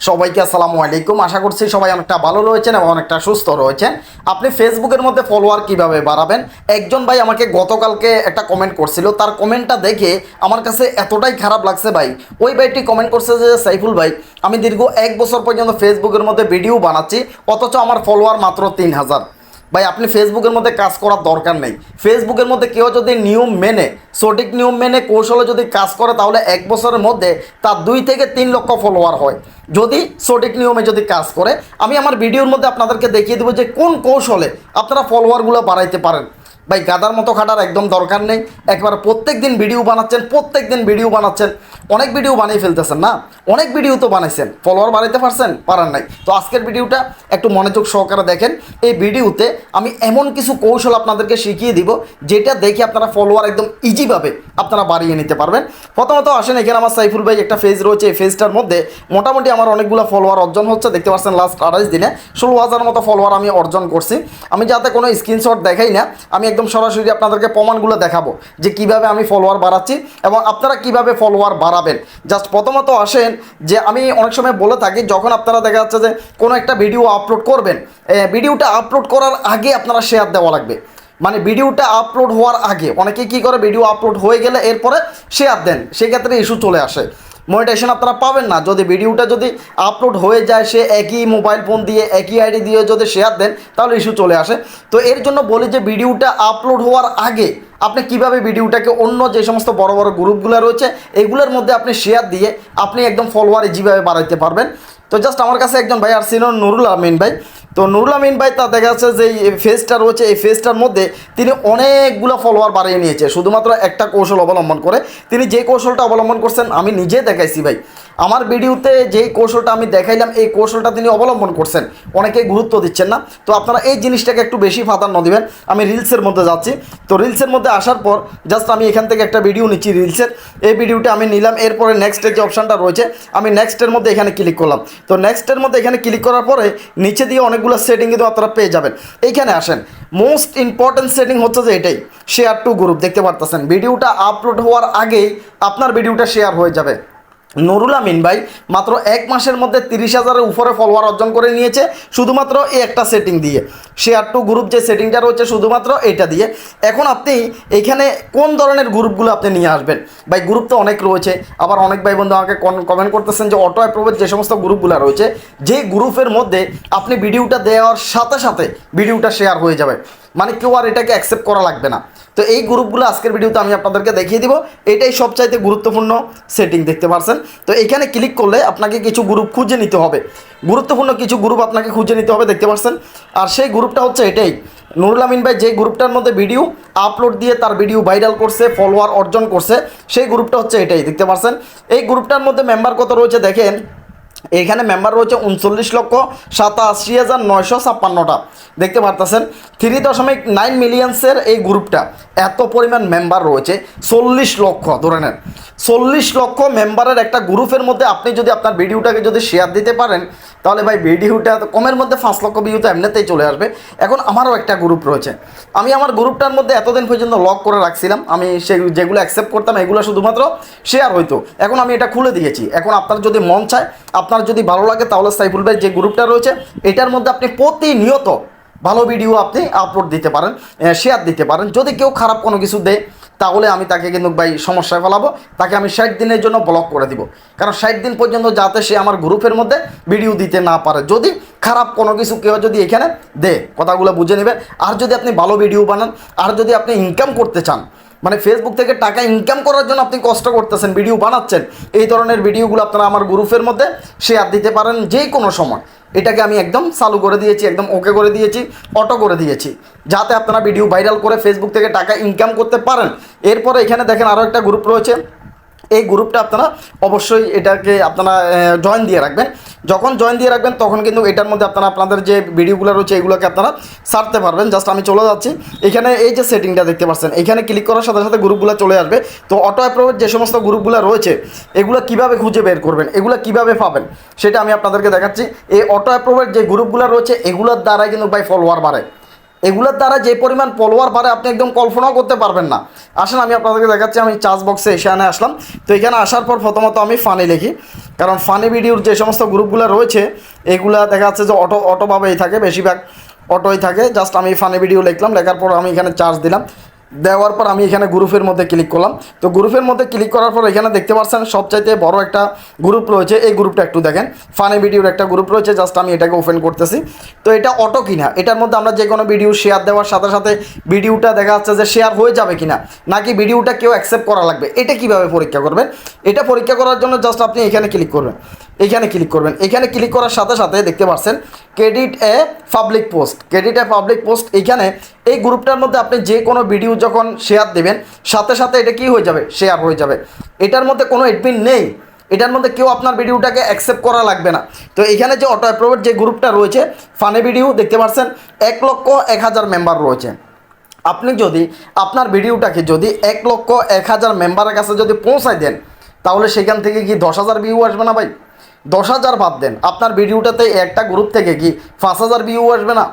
সবাইকে আসসালামু আলাইকুম। আশা করছি সবাই অনেকটা ভালো রয়েছেন এবং অনেকটা সুস্থ রয়েছেন। আপনি ফেসবুকের মধ্যে ফলোয়ার কীভাবে বাড়াবেন? একজন ভাই আমাকে গতকালকে একটা কমেন্ট করছিল। তার কমেন্টটা দেখে আমার কাছে এতটাই খারাপ লাগছে ভাই। ওই ভাইটি কমেন্ট করছে যে, সাইফুল ভাই, আমি দীর্ঘ এক বছর পর্যন্ত ফেসবুকের মধ্যে ভিডিও বানাচ্ছি, অথচ আমার ফলোয়ার মাত্র তিন হাজার। ভাই, আপনি ফেসবুকের মধ্যে কাজ করার দরকার নেই। ফেসবুকের মধ্যে কেউ যদি নিয়ম মেনে, সঠিক নিয়ম মেনে কৌশলে যদি কাজ করে, তাহলে এক বছরের মধ্যে তার দুই থেকে তিন লক্ষ ফলোয়ার হয়। যদি সঠিক নিয়মে যদি কাজ করে, আমি আমার ভিডিওর মধ্যে আপনাদেরকে দেখিয়ে দেবো যে কোন কৌশলে আপনারা ফলোয়ারগুলো বাড়াইতে পারেন। ভাই, গাদার মতো খাটার একদম দরকার নেই। একবার প্রত্যেক দিন ভিডিও বানাচ্ছেন, প্রত্যেক দিন ভিডিও বানাচ্ছেন। অনেক ভিডিও বানিয়ে ফেলতেছেন না? অনেক ভিডিও তো বানাইছেন। ফলোয়ার বাড়াইতে পারছেন? পারার নাই। তো আজকের ভিডিওটা একটু মনোযোগ সহকারে দেখেন। এই ভিডিওতে আমি এমন কিছু কৌশল আপনাদেরকে শিখিয়ে দিব, যেটা দেখে আপনারা ফলোয়ার একদম ইজিভাবে আপনারা বাড়িয়ে নিতে পারবেন। প্রথমত আসেন এখানে আমার সাইফুল ভাই একটা ফেজ রয়েছে। এই ফেজটার মধ্যে মোটামুটি আমার অনেকগুলো ফলোয়ার অর্জন হচ্ছে। দেখতে পাচ্ছেন লাস্ট আড়াইশ দিনে ষোলো হাজার মতো ফলোয়ার আমি অর্জন করছি। আমি যাতে কোনো স্ক্রিনশট দেখাই না, আমি একদম সরাসরি আপনাদেরকে প্রমাণগুলো দেখাবো যে কীভাবে আমি ফলোয়ার বাড়াচ্ছি এবং আপনারা কীভাবে ফলোয়ার বাড়াবেন। জাস্ট প্রথমত আসেন যে আমি অনেক সময় বলে থাকি, যখন আপনারা দেখা যাচ্ছে যে কোনো একটা ভিডিও আপলোড করবেন ভিডিওটা আপলোড করার আগে আপনারা শেয়ার দেওয়া লাগবে। মানে ভিডিওটা আপলোড হওয়ার আগে। অনেকে কি করে ভিডিও আপলোড হয়ে গেলে এরপরে শেয়ার দেন, সেক্ষেত্রে ইস্যু চলে আসে। মনিটাইজেশন আপনারা পাবেন না। যদি ভিডিওটা যদি আপলোড হয়ে যায়, সে একই মোবাইল ফোন দিয়ে, একই আইডি দিয়ে যদি শেয়ার দেন, তাহলে ইস্যু চলে আসে। তো এর জন্য বলি যে, ভিডিওটা আপলোড হওয়ার আগে আপনি কীভাবে ভিডিওটাকে অন্য যে সমস্ত বড় বড় গ্রুপগুলো রয়েছে, এগুলোর মধ্যে আপনি শেয়ার দিয়ে আপনি একদম ফলোয়ার ইজিভাবে বাড়াইতে পারবেন। তো জাস্ট আমার কাছে একজন ভাই আর ছিল নুরুল আমিন ভাই। তো নুরুল আমিন ভাই, তা দেখা যাচ্ছে যে ফেজটা রয়েছে এই ফেজটার মধ্যে তিনি অনেকগুলো ফলোয়ার বাড়িয়ে নিয়েছে। শুধুমাত্র একটা কৌশল অবলম্বন করে। তিনি যে কৌশলটা অবলম্বন করছেন, আমি নিজে দেখাইছি ভাই। আমার ভিডিওতে যেই কৌশলটা আমি দেখাইলাম, এই কৌশলটা তিনি অবলম্বন করছেন। অনেকেই গুরুত্ব দিচ্ছেন না। তো আপনারা এই জিনিসটাকে একটু বেশি প্রাধান্য দেবেন। আমি রিলসের মধ্যে যাচ্ছি। তো রিলসের মধ্যে আসার পর জাস্ট আমি এখান থেকে একটা ভিডিও নিচ্ছি রিলসের। এই ভিডিওটা আমি নিলাম। এরপরে নেক্সটের যে অপশানটা রয়েছে, আমি নেক্সটের মধ্যে এখানে ক্লিক করলাম। তো নেক্সটের মধ্যে এখানে ক্লিক করার পরে নিচে দিয়ে অনেকগুলো সেটিং কিন্তু আপনারা পেয়ে যাবেন। এইখানে আসেন। মোস্ট ইম্পর্টেন্ট সেটিং হচ্ছে যে এটাই শেয়ার টু গ্রুপ দেখতে পারতেছেন, ভিডিওটা আপলোড হওয়ার আগেই আপনার ভিডিওটা শেয়ার হয়ে যাবে। নুরুল আমিন ভাই, মাত্র এক মাসের মধ্যে তিরিশ হাজারের উপরে ফলোয়ার অর্জন করে নিয়েছে, শুধুমাত্র এই একটা সেটিং দিয়ে। শেয়ার টু গ্রুপ যে সেটিংটা রয়েছে, শুধুমাত্র এটা দিয়ে। এখন আপনি এখানে কোন ধরনের গ্রুপগুলো আপনি নিয়ে আসবেন? ভাই গ্রুপ তো অনেক রয়েছে। আবার অনেক ভাই বন্ধু আমাকে কমেন্ট করতেছেন যে অটো অ্যাপ্রোভের যে সমস্ত গ্রুপগুলো রয়েছে, যে গ্রুপের মধ্যে আপনি ভিডিওটা দেওয়ার সাথে সাথে ভিডিওটা শেয়ার হয়ে যাবে। মানে কেউ আর এটাকে অ্যাকসেপ্ট করা লাগবে না। তো এই গ্রুপগুলো আজকের ভিডিওতে আমি আপনাদেরকে দেখিয়ে দিব। এটাই সবচাইতে গুরুত্বপূর্ণ সেটিং দেখতে পারছেন। তো এখানে ক্লিক করলে আপনাকে কিছু গ্রুপ খুঁজে নিতে হবে। গুরুত্বপূর্ণ কিছু গ্রুপ আপনাকে খুঁজে নিতে হবে, দেখতে পাচ্ছেন আর সেই গ্রুপটা হচ্ছে এটাই। নুরুল আমিন ভাই যে গ্রুপটার মধ্যে ভিডিও আপলোড দিয়ে তার ভিডিও ভাইরাল করছে ফলোয়ার অর্জন করছে, সেই গ্রুপটা হচ্ছে এটাই, দেখতে পাচ্ছেন এই গ্রুপটার মধ্যে মেম্বার কত রয়েছে দেখেন? এখানে মেম্বার রয়েছে উনচল্লিশ লক্ষ সাতাশি হাজার নয়শো ছাপ্পান্নটা। দেখতে পারতেছেন থ্রি দশমিক নাইন মিলিয়ন্সের এই গ্রুপটা এত পরিমাণ মেম্বার রয়েছে, চল্লিশ লক্ষ, ধরে নেন। চল্লিশ লক্ষ মেম্বারের একটা গ্রুপের মধ্যে আপনি যদি আপনার ভিডিওটাকে যদি শেয়ার দিতে পারেন, তাহলে ভাই ভিডিওটা কমের মধ্যে পাঁচ লক্ষ ভিউ তো এমনিতেই চলে আসবে। এখন আমারও একটা গ্রুপ রয়েছে। আমি আমার গ্রুপটার মধ্যে এতদিন পর্যন্ত লক করে রাখছিলাম, আমি সে যেগুলো অ্যাকসেপ্ট করতাম, এগুলো শুধুমাত্র শেয়ার হইতো। এখন আমি এটা খুলে দিয়েছি। এখন আপনার যদি মন চায়, আপনার যদি ভালো লাগে তাহলে সাইফুল ভাই যে গ্রুপটা রয়েছে, এটার মধ্যে আপনি প্রতিনিয়ত ভালো ভিডিও আপনি আপলোড দিতে পারেন শেয়ার দিতে পারেন। যদি কেউ খারাপ কোনো কিছু দেয়, তাহলে আমি তাকে কিন্তু ভাই সমস্যায় ফেলাবো। তাকে আমি ষাট দিনের জন্য ব্লক করে দিব। কারণ ষাট দিন পর্যন্ত যাতে সে আমার গ্রুপের মধ্যে ভিডিও দিতে না পারে। যদি খারাপ কোনো কিছু কেউ যদি এখানে দে, কথাগুলো বুঝে নেবেন আর যদি আপনি ভালো ভিডিও বানান, আর যদি আপনি ইনকাম করতে চান মানে ফেসবুক থেকে টাকা ইনকাম করার জন্য আপনি কষ্ট করতেছেন ভিডিও বানাচ্ছেন, এই ধরনের ভিডিওগুলো আপনারা আমার গ্রুপের মধ্যে শেয়ার দিতে পারেন যে কোনো সময়। এটাকে আমি একদম চালু করে দিয়েছি, একদম ওকে করে দিয়েছি অটো করে দিয়েছি, যাতে আপনারা ভিডিও ভাইরাল করে ফেসবুক থেকে টাকা ইনকাম করতে পারেন। এরপরে এখানে দেখেন আরও একটা গ্রুপ রয়েছে এই গ্রুপটা আপনারা অবশ্যই এটাকে আপনারা জয়েন দিয়ে রাখবেন। যখন জয়েন দিয়ে রাখবেন, তখন কিন্তু এটার মধ্যে আপনারা আপনাদের যে ভিডিওগুলো রয়েছে, এগুলোকে আপনারা সারতে পারবেন। জাস্ট আমি চলে যাচ্ছি। এখানে এই যে সেটিংটা দেখতে পাচ্ছেন, এখানে ক্লিক করার সাথে সাথে গ্রুপগুলো চলে আসবে। তো অটো অ্যাপ্রোভের যে সমস্ত গ্রুপগুলো রয়েছে, এগুলো কীভাবে খুঁজে বের করবেন, এগুলো কীভাবে পাবেন, সেটা আমি আপনাদেরকে দেখাচ্ছি। এই অটো অ্যাপ্রোভের যে গ্রুপগুলো রয়েছে, এগুলোর দ্বারাই কিন্তু ভাই ফলোয়ার বাড়ে। এগুলোর দ্বারা যে পরিমাণ পলোয়ার পারে আপনি একদম কল্পনাও করতে পারবেন না। আসেন, আমি আপনাদেরকে দেখাচ্ছি, আমি চার্জ বক্সে এখানে আসলাম। তো এখানে আসার পর প্রথমত আমি ফানি লিখি। কারণ ফানি ভিডিওর যে সমস্ত গ্রুপগুলো রয়েছে, এগুলো দেখা যাচ্ছে যে অটো অটোভাবেই থাকে, বেশিরভাগ অটোই থাকে। জাস্ট আমি ফানি ভিডিও লিখলাম, লেখার পর আমি এখানে চার্জ দিলাম। দেওয়ার পর আমি এখানে গ্রুপের মধ্যে ক্লিক করলাম। তো গ্রুপের মধ্যে ক্লিক করার পর এখানে দেখতে পাচ্ছেন সবচাইতে বড় একটা গ্রুপ রয়েছে। এই গ্রুপটা একটু দেখেন। ফানি ভিডিওর একটা গ্রুপ রয়েছে জাস্ট আমি এটাকে ওপেন করতেছি। তো এটা অটো কিনা? এটার মধ্যে আমরা যে কোনো ভিডিও শেয়ার দেওয়ার সাথে সাথে ভিডিওটা দেখা যাচ্ছে যে শেয়ার হয়ে যাবে কিনা, নাকি ভিডিওটা কেউ অ্যাকসেপ্ট করা লাগবে, এটা কীভাবে পরীক্ষা করবেন? এটা পরীক্ষা করার জন্য জাস্ট আপনি এখানে ক্লিক করবেন। এখানে ক্লিক করবেন। এখানে ক্লিক করার সাথে সাথে দেখতে পাচ্ছেন credit a public post credit a public post এখানে এই গ্রুপটার মধ্যে আপনি যে কোনো ভিডিও যখন শেয়ার দেবেন, সাথে সাথে এটা কি হয়ে যাবে? শেয়ার হয়ে যাবে। এটার মধ্যে কোনো এডমিন নেই। এটার মধ্যে কেউ আপনার ভিডিওটাকে অ্যাকসেপ্ট করা লাগবে না। তো এখানে যে অটো অ্যাপ্রোভেট যে গ্রুপটা রয়েছে ফানি ভিডিও দেখতে পাচ্ছেন, এক লক্ষ এক হাজার মেম্বার রয়েছে। আপনি যদি আপনার ভিডিওটাকে যদি এক লক্ষ এক হাজার মেম্বারের কাছে যদি পৌঁছায় দেন, তাহলে সেখান থেকে কি দশ হাজার ভিউ আসবে না ভাই? দশ হাজার বাদ দেন। আপনার ভিডিওটাতে একটা গ্রুপ থেকে কি পাঁচ হাজার ভিউ আসবে না?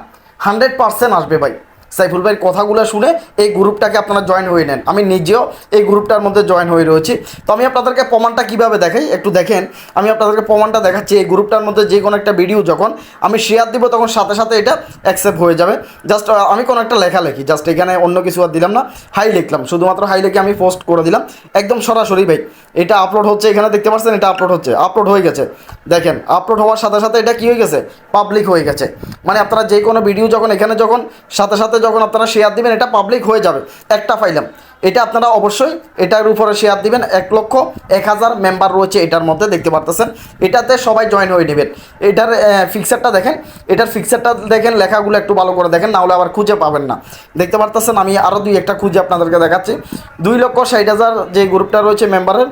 হান্ড্রেড পার্সেন্ট আসবে ভাই। সাইফুল ভাইয়ের কথাগুলো শুনে এই গ্রুপটাকে আপনারা জয়েন হয়ে নেন। আমি নিজেও এই গ্রুপটার মধ্যে জয়েন হয়ে রয়েছি। তো আমি আপনাদেরকে প্রমাণটা কীভাবে দেখাই একটু দেখেন। আমি আপনাদেরকে প্রমাণটা দেখাচ্ছি এই গ্রুপটার মধ্যে যে কোনো একটা ভিডিও যখন আমি শেয়ার দিব, তখন সাথে সাথে এটা অ্যাকসেপ্ট হয়ে যাবে। জাস্ট আমি কোনো একটা লেখা লিখি। জাস্ট এখানে অন্য কিছু আর দিলাম না। হাই লিখলাম। শুধুমাত্র হাই লিখে আমি পোস্ট করে দিলাম। একদম সরাসরি ভাই। এটা আপলোড হচ্ছে, এখানে দেখতে পাচ্ছেন, এটা আপলোড হচ্ছে। আপলোড হয়ে গেছে। দেখেন আপলোড হওয়ার সাথে সাথে এটা কী হয়ে গেছে? পাবলিক হয়ে গেছে। মানে আপনারা যে কোনো ভিডিও যখন, এখানে যখন, সাথে সাথে যখন আপনারা শেয়ার দিবেন, এটা পাবলিক হয়ে যাবে। একটা ফাইলাম এটা আপনারা অবশ্যই এটার উপরে শেয়ার দিবেন, এক লক্ষ এক হাজার মেম্বার রয়েছে এটার মধ্যে, দেখতে পারতেছেন। এটাতে সবাই জয়েন হয়ে নেবেন। এটার ফিক্সারটা দেখেন, এটার ফিক্সারটা দেখেন, লেখাগুলো একটু ভালো করে দেখেন, নাহলে আবার খুঁজে পাবেন না। দেখতে পারতেছেন, আমি আরও দুই একটা খুঁজে আপনাদেরকে দেখাচ্ছি। দুই লক্ষ ষাট হাজার যে গ্রুপটা রয়েছে মেম্বারের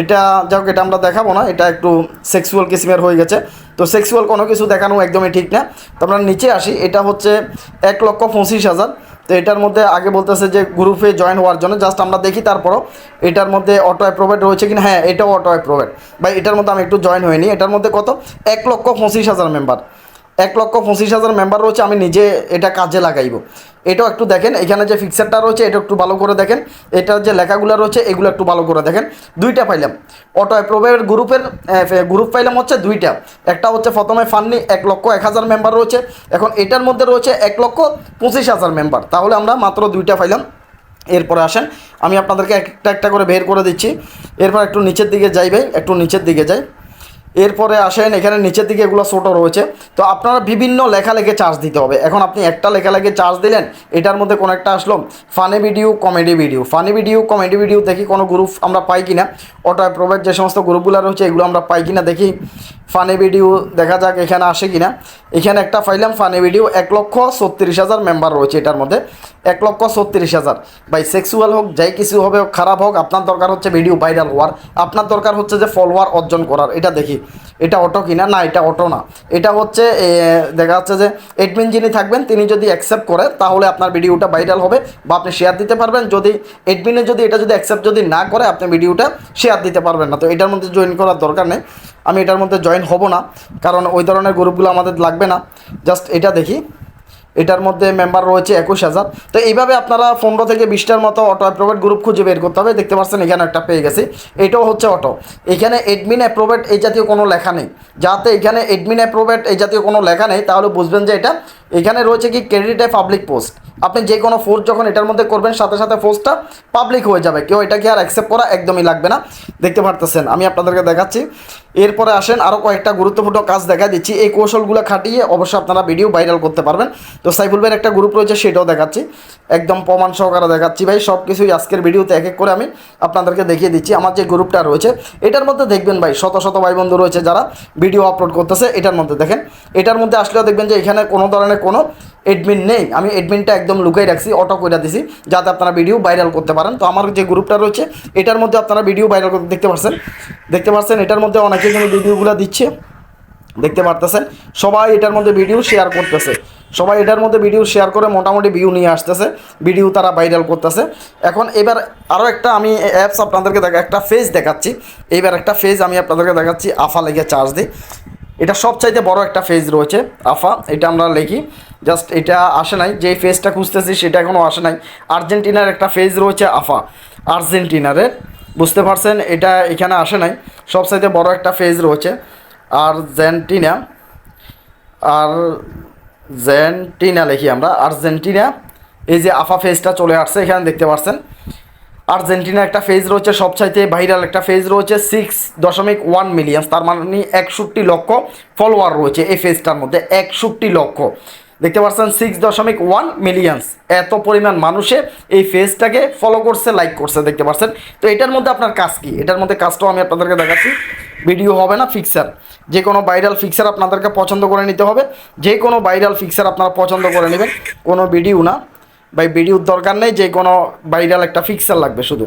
এটা যাক এটা আমরা দেখাবো না, এটা একটু সেক্সুয়াল কিসিমের হয়ে গেছে। তো সেক্সুয়াল কোনো কিছু দেখানো একদমই ঠিক না। তো আমরা নিচে আসি, এটা হচ্ছে এক লক্ষ পঁচিশ হাজার। তো এটার মধ্যে আগে বলতেছে যে গ্রুপে জয়েন হওয়ার জন্য জাস্ট আমরা দেখি তারপরও এটার মধ্যে অটো অ্যাপ্রোভেড রয়েছে কিনা? হ্যাঁ এটাও অটো অ্যাপ্রোভেড বা এটার মধ্যে আমি একটু জয়েন হইনি। এটার মধ্যে কত? এক লক্ষ পঁচিশ হাজার মেম্বার এক লক্ষ পঁচিশ হাজার মেম্বার রয়েছে, আমি নিজে এটা কাজে লাগাইব। এটাও একটু দেখেন, এখানে যে ফিক্সারটা রয়েছে, এটা একটু ভালো করে দেখেন। এটার যে লেখাগুলো রয়েছে, এগুলো একটু ভালো করে দেখেন। দুইটা পাইলাম। অটো অ্যাপ্রোভের গ্রুপের গ্রুপ পাইলাম হচ্ছে দুইটা। একটা হচ্ছে প্রথমে ফান্নি এক লক্ষ এক হাজার মেম্বার রয়েছে। এখন এটার মধ্যে রয়েছে এক লক্ষ পঁচিশ হাজার মেম্বার তাহলে আমরা মাত্র দুইটা পাইলাম। এরপরে আসেন, আমি আপনাদেরকে একটা একটা করে বের করে দিচ্ছি। এরপর একটু নিচের দিকে যাই ভাই, একটু নিচের দিকে যাই। এরপরে আসেন, এখানে নিচের দিকে এগুলো ছোটো রয়েছে। তো আপনারা বিভিন্ন লেখা লেখে চার্জ দিতে হবে। এখন আপনি একটা লেখা লেখে চার্জ দিলেন, এটার মধ্যে কোনো একটা আসলো funny video comedy video funny video comedy video দেখি কোনো গ্রুপ আমরা পাই কি না অটো প্রোভাইড যে সমস্ত গ্রুপগুলো রয়েছে, এগুলো আমরা পাই কি না দেখি। ফানি ভিডিও দেখা যাক এখানে আসে কি না এখানে একটা পাইলাম ফানি ভিডিও এক লক্ষ ছত্রিশ হাজার মেম্বার রয়েছে এটার মধ্যে। এক লক্ষ ছত্রিশ হাজার। বাই সেক্সুয়াল হোক, যাই কিছু হবে হোক, খারাপ হোক, আপনার দরকার হচ্ছে ভিডিও ভাইরাল হওয়ার। আপনার দরকার হচ্ছে যে ফলোয়ার অর্জন করার, এটা দেখি। এটা অটো কিনা? না, এটা অটো না। এটা হচ্ছে দেখা যাচ্ছে যে এডমিন যিনি থাকবেন, তিনি যদি অ্যাকসেপ্ট করে, তাহলে আপনার ভিডিওটা ভাইরাল হবে বা আপনি শেয়ার দিতে পারবেন। যদি এডমিনে যদি এটা যদি অ্যাকসেপ্ট যদি না করে, আপনি ভিডিওটা শেয়ার দিতে পারবেন না। তো এটার মধ্যে জয়েন করার দরকার নেই। আমি এটার মধ্যে জয়েন হব না। কারণ ওই ধরনের গ্রুপগুলো আমাদের লাগবে না। জাস্ট এটা দেখি। এটার মধ্যে মেম্বার রয়েছে একুশ হাজার। তো এইভাবে আপনারা পনেরো থেকে বিশটার মতো অটো অ্যাপ্রোভেড গ্রুপ খুঁজে বের করতে হবে। দেখতে পাচ্ছেন এখানে একটা পেয়ে গেছি। এটাও হচ্ছে অটো এখানে এডমিন অ্যাপ্রোভেট এই জাতীয় কোনো লেখা নেই। যাতে এখানে এডমিন অ্যাপ্রোভেট এই জাতীয় কোনো লেখা নেই, তাহলে বুঝবেন যে এটা এখানে রয়েছে কি ক্রেডিট এ পাবলিক পোস্ট আপনি যে কোনো পোস্ট যখন এটার মধ্যে করবেন, সাথে সাথে পোস্টটা পাবলিক হয়ে যাবে। কেউ এটাকে আর অ্যাকসেপ্ট করা একদমই লাগবে না। দেখতে পারতেছেন, আমি আপনাদেরকে দেখাচ্ছি। এরপরে আসেন আরও কয়েকটা গুরুত্বপূর্ণ কাজ দেখা দিচ্ছি। এই কৌশলগুলো খাটিয়ে অবশ্যই আপনারা ভিডিও ভাইরাল করতে পারবেন। তো সাইফুল ভাইয়ের একটা গ্রুপ রয়েছে, সেটাও দেখাচ্ছি। একদম প্রমাণ সহকারে দেখাচ্ছি। ভাই সব কিছুই আজকের ভিডিওতে এক এক করে আমি আপনাদেরকে দেখিয়ে দিচ্ছি। আমার যে গ্রুপটা রয়েছে, এটার মধ্যে দেখবেন ভাই, শত শত ভাই বন্ধু রয়েছে যারা ভিডিও আপলোড করতেছে। এটার মধ্যে দেখেন, এটার মধ্যে আসলেও দেখবেন যে এখানে কোনো ধরনের কোনো এডমিন নেই। আমি এডমিনটা একদম লুকাই রাখছি অটো করে দিছি, যাতে আপনারা ভিডিও ভাইরাল করতে পারেন। তো আমার যে গ্রুপটা রয়েছে, এটার মধ্যে আপনারা ভিডিও ভাইরাল করতে দেখতে পাচ্ছেন দেখতে পাচ্ছেন এটার মধ্যে অনেকে কিন্তু ভিডিওগুলো দিচ্ছে। দেখতে পারতেছেন, সবাই এটার মধ্যে ভিডিও শেয়ার করতেছে। সবাই এটার মধ্যে ভিডিও শেয়ার করে মোটামুটি ভিউ নিয়ে আসতেছে। ভিডিও তারা ভাইরাল করতেছে। এখন এবার আরও একটা আমি অ্যাপস আপনাদেরকে দেখা একটা ফেজ দেখাচ্ছি। এইবার একটা ফেজ আমি আপনাদেরকে দেখাচ্ছি, আফা লেগে চার্জ দিই এটা সবচাইতে বড় একটা ফেজ রয়েছে, আফা, এটা আমরা লিখি। জাস্ট এটা আসে নাই যে ফেজটা খুঁজতেছি সেটা এখনও আসে নাই। আর্জেন্টিনার একটা ফেজ রয়েছে, আফা। আর্জেন্টিনারের বুঝতে পারছেন? এটা এখানে আসে নাই। সবচাইতে বড় একটা ফেজ রয়েছে, আর্জেন্টিনা। আর জেন্টিনা লিখি আমরা। আর্জেন্টিনা, এই যে আফা ফেজটা চলে আসছে, এখানে দেখতে পাচ্ছেন আর্জেন্টিনা একটা ফেজ রয়েছে, সবচাইতে ভাইরাল একটা ফেজ রয়েছে সিক্স দশমিক ওয়ান মিলিয়ন তার মানে একষট্টি লক্ষ ফলোয়ার রয়েছে এই ফেজটার মধ্যে, একষট্টি লক্ষ। দেখতে পাচ্ছেন সিক্স দশমিক ওয়ান মিলিয়ন্স এত পরিমাণ মানুষে এই ফেজটাকে ফলো করছে লাইক করছে, দেখতে পাচ্ছেন। তো এটার মধ্যে আপনার কাজ কি? এটার মধ্যে কাজটাও আমি আপনাদেরকে দেখাচ্ছি। ভিডিও হবে না ফিক্সার যে কোনো ভাইরাল ফিক্সার আপনাদেরকে পছন্দ করে নিতে হবে। যে কোনো ভাইরাল ফিক্সার আপনারা পছন্দ করে নেবেন। কোনো ভিডিও না। ভাই, ভিডিওর দরকার নেই যে কোনো ভাইরাল একটা ফিক্সার লাগবে শুধু।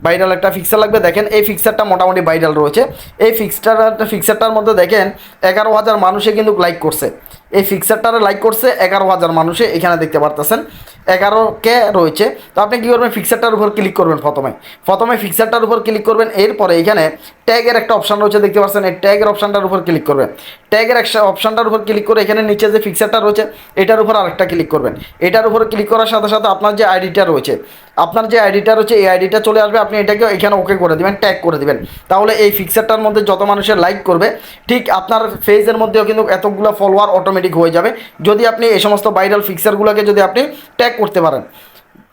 ভাইরাল একটা ফিক্সার লাগবে, দেখেন এই ফিক্সারটা মোটামুটি ভাইরাল রয়েছে। এই ফিক্সটার ফিক্সারটার মধ্যে দেখেন এগারো হাজার মানুষে কিন্তু লাইক করছে। এই ফিক্সারটারে লাইক করছে এগারো হাজার মানুষে, এখানে দেখতে পারতেছেন। এগারো কে রয়েছে, তো আপনি কী করবেন? ফিক্সারটার উপর ক্লিক করবেন প্রথমে। প্রথমে ফিক্সারটার উপর ক্লিক করবেন, এরপরে এখানে ট্যাগের একটা অপশান রয়েছে, দেখতে পাচ্ছেন এই ট্যাগের অপশানটার উপর ক্লিক করবেন। ট্যাগের একটা অপশানটার উপর ক্লিক করে এখানে নিচে যে ফিক্সারটা রয়েছে, এটার উপর আরেকটা ক্লিক করবেন। এটার উপর ক্লিক করার সাথে সাথে আপনার যে আইডিটা রয়েছে, আপনার যে আইডিটা রয়েছে, এই আইডিটা চলে আসবে, আপনি এটাকে এখানে ওকে করে দিবেন ট্যাগ করে দেবেন। তাহলে এই ফিক্সারটার মধ্যে যত মানুষের লাইক করবে, ঠিক আপনার ফেজের মধ্যেও কিন্তু এতগুলো ফলোয়ার অটোমেটিক হয়ে যাবে। যদি আপনি এই সমস্ত ভাইরাল ফিক্সারগুলোকে যদি আপনি ট্যাগ করতে পারেন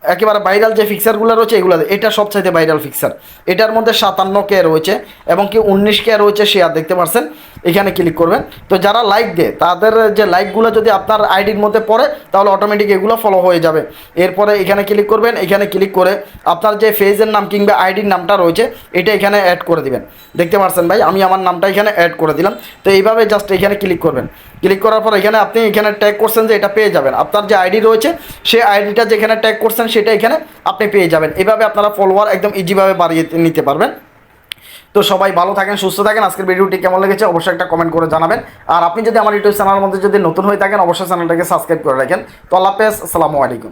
একেবারে ভাইরাল যে ফিক্সারগুলো রয়েছে, এগুলো এটা সবচাইতে ভাইরাল ফিক্সার এটার মধ্যে সাতান্ন কে রয়েছে এবং কি উনিশ কে রয়েছে শেয়ার দেখতে পাচ্ছেন এখানে ক্লিক করবেন। তো যারা লাইক দেয়, তাদের যে লাইকগুলো যদি আপনার আইডির মধ্যে পড়ে, তাহলে অটোমেটিক এগুলো ফলো হয়ে যাবে। এরপরে এখানে ক্লিক করবেন, এখানে ক্লিক করে আপনার যে ফেজের নাম কিংবা আইডির নামটা রয়েছে, এটা এখানে অ্যাড করে দিবেন। দেখতে পাচ্ছেন ভাই? আমি আমার নামটা এখানে অ্যাড করে দিলাম। তো এইভাবে জাস্ট এখানে ক্লিক করবেন। ক্লিক করার পর এখানে আপনি এখানে ট্যাগ করছেন যে এটা পেয়ে যাবেন। আপনার যে আইডি রয়েছে, সেই আইডিটা যেখানে ট্যাগ করছেন, সেটা এখানে আপনি পেয়ে যাবেন। এভাবে আপনারা ফলোয়ার একদম ইজিভাবে বাড়িয়ে নিতে পারবেন। তো সবাই ভালো থাকেন, সুস্থ থাকেন। আজকের ভিডিওটি কেমন লেগেছে অবশ্যই একটা কমেন্ট করে জানাবেন। আর আপনি যদি আমার ইউটিউব চ্যানেলের মধ্যে যদি নতুন হয়ে থাকেন, অবশ্যই চ্যানেলটাকে সাবস্ক্রাইব করে রাখেন। তো আল্লাহ হাফেজ, আসসালামু আলাইকুম।